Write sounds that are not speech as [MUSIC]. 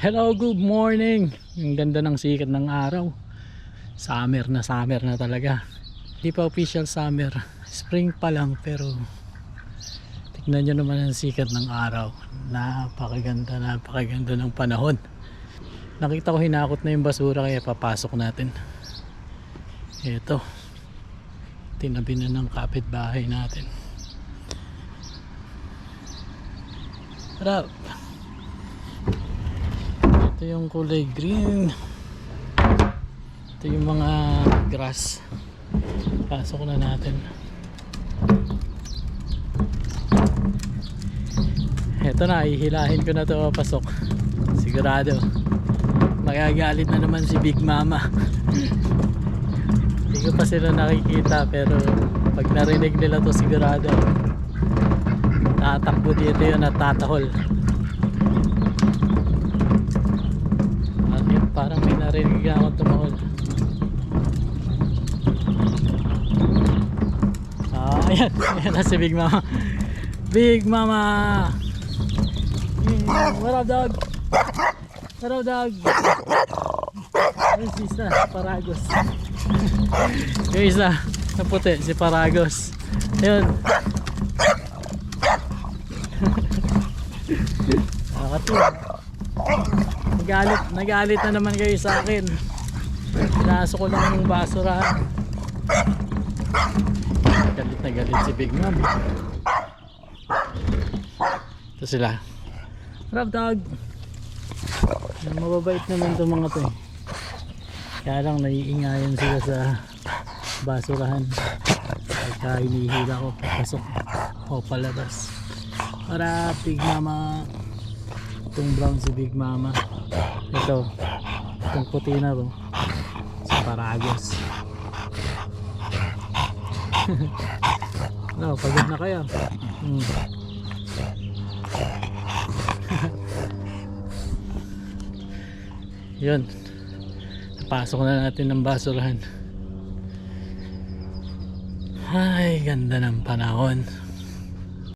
Hello, good morning. Ang ganda ng sikat ng araw. Summer na summer na talaga. Hindi pa official summer. Spring pa lang pero tignan nyo naman ang sikat ng araw. Napakaganda, napakaganda ng panahon. Nakita ko hinakot na yung basura kaya papasok natin. Ito. Tinabi na ng kapitbahay natin. Harap. Ito yung kulay green. Ito yung mga grass. Pasok na natin. Ito na, ihilahin ko na to pasok. Sigurado. Magagalit na naman si Big Mama. [LAUGHS] Hindi ko pa sila nakikita pero pag narinig nila to sigurado tatakbo dito yun at tatahol. Ayan. Ayan na si Big Mama. Big Mama! What up, dog? What up, dog? Ayun si isa, Paragos. [LAUGHS] Yung isa, na puti, si Paragos. Ayun. Nakatuwa. [LAUGHS] Nagalit, nagalit na naman kayo sa akin. Pinasok ko lang yung basurahan. Galit na galit si Big Mom. Ito sila. Rap dog. Mababait naman itong mga to. Kaya lang naiingayan sila sa basurahan. Pagka hinihila ko, papasok o palabas. Para Big Mama. Itong brown si Big Mama. Ito. Itong puti na to. Si Paragos. No, pagod na kayo. Hmm. [LAUGHS] Yun. Napasok na natin ng basurahan. Ay, ganda ng panahon.